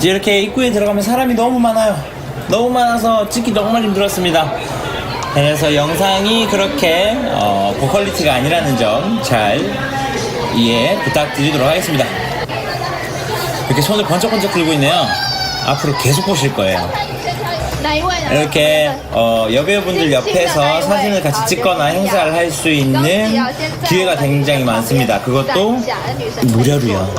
이제 이렇게 입구에 들어가면 사람이 너무 많아요. 너무 많아서 찍기 정말 힘들었습니다. 네, 그래서 영상이 그렇게 어, 고퀄리티가 아니라는 점 잘 이해 부탁드리도록 하겠습니다. 이렇게 손을 번쩍번쩍 들고 있네요. 앞으로 계속 보실 거예요. 이렇게 어, 여배우분들 옆에서 사진을 같이 찍거나 행사를 할 수 있는 기회가 굉장히 많습니다. 그것도 무료로요.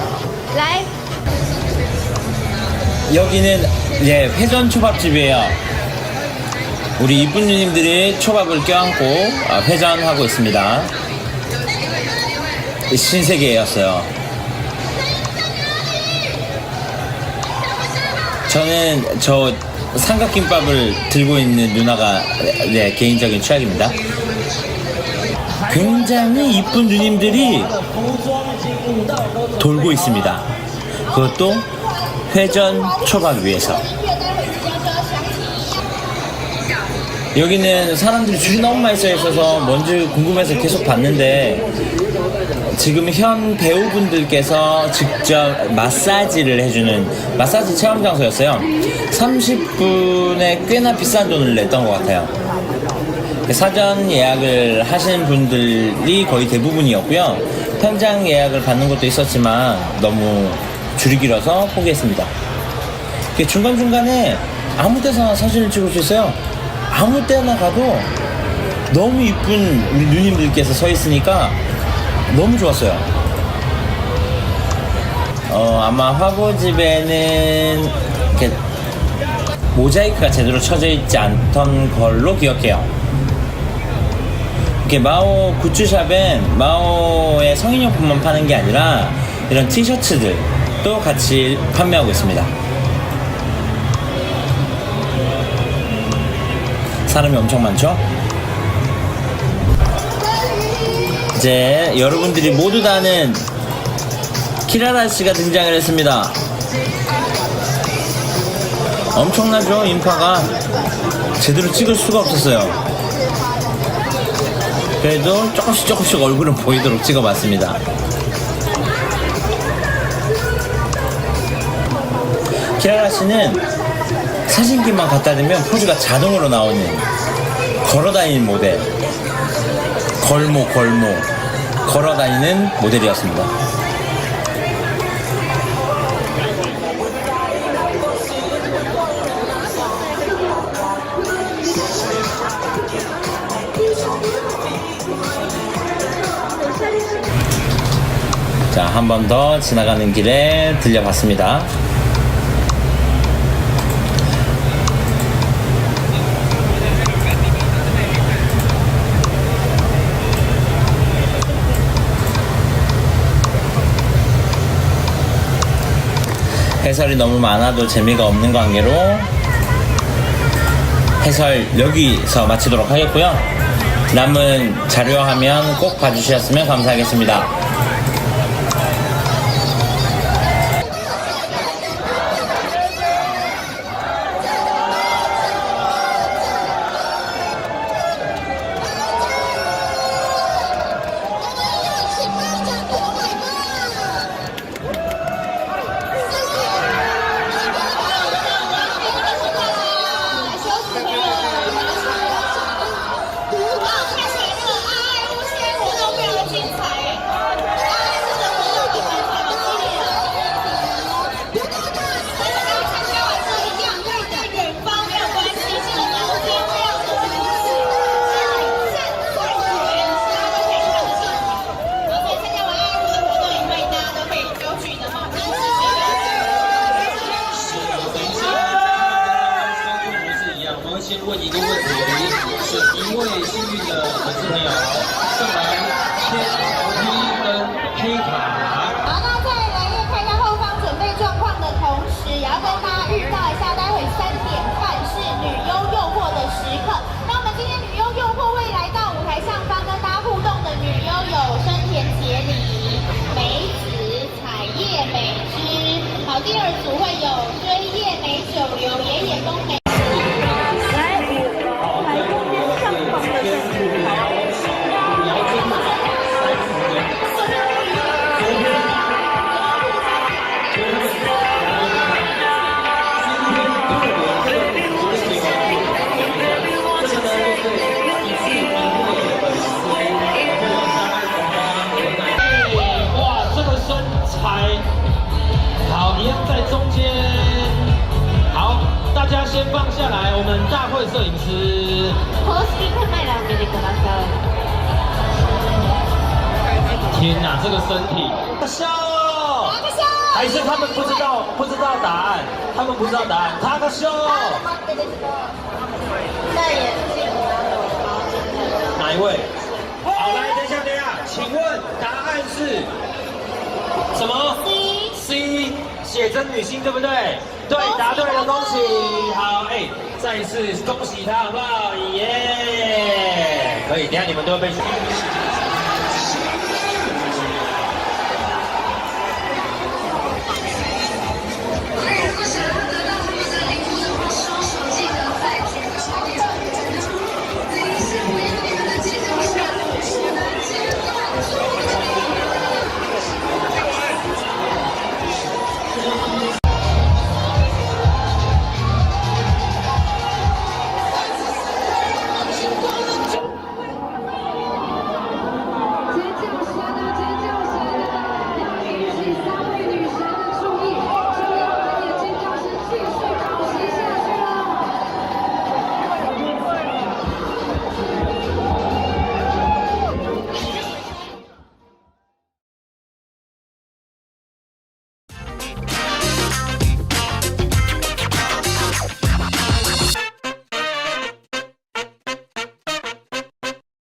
来， 여기는 이제 회전 초밥집이에요. 우리 이쁜 누님들이 초밥을 껴안고 어, 회전하고 있습니다. 신세계였어요. 저는 저 삼각김밥을 들고 있는 누나가 네, 개인적인 취향입니다. 굉장히 이쁜 누님들이 돌고 있습니다. 그것도 회전 초밥 위에서. 여기는 사람들이 줄이 너무 많이 서 있어서 뭔지 궁금해서 계속 봤는데 지금 현 배우분들께서 직접 마사지를 해주는 마사지 체험 장소였어요. 30분에 꽤나 비싼 돈을 냈던 것 같아요. 사전 예약을 하신 분들이 거의 대부분이었고요. 현장 예약을 받는 것도 있었지만 너무 줄이 길어서 포기했습니다. 중간중간에 아무 데서나 사진을 찍을 수 있어요. 아무 때나 가도 너무 이쁜 우리 누님들께서 서 있으니까 너무 좋았어요. 어, 아마 화보집에는 이렇게 모자이크가 제대로 쳐져 있지 않던 걸로 기억해요. 이렇게 마오 굿즈샵엔 마오의 성인용품만 파는 게 아니라 이런 티셔츠들 도 같이 판매하고 있습니다. 사람이 엄청 많죠? 이제 여러분들이 모두 다 아는 키라라 씨가 등장을 했습니다. 엄청나죠? 인파가 제대로 찍을 수가 없었어요. 그래도 조금씩 조금씩 얼굴은 보이도록 찍어봤습니다. 키라라 씨는 사진기만 갖다 대면 포즈가 자동으로 나오는 걸어다니는 모델. 걸모, 걸모. 걸어다니는 모델이었습니다. 자, 한 번 더 지나가는 길에 들려봤습니다. 해설이 너무 많아도 재미가 없는 관계로 해설 여기서 마치도록 하겠고요. 남은 자료화면 꼭 봐주셨으면 감사하겠습니다. 第二组会有追夜美酒流，爷爷东北。来，来，中间上方的这镜头。我们大会摄影师。公式カメラを見てください。天哪，这个身体！笑，还是他们不知道不知道答案，他们不知道答案。他个秀，哪一位？好，来，等一下，等一下，请问答案是什么？C C，写真女星对不对？对，答对了，恭喜！好，哎， 再一次恭喜他，好不好？耶！可以，等下你们都会被。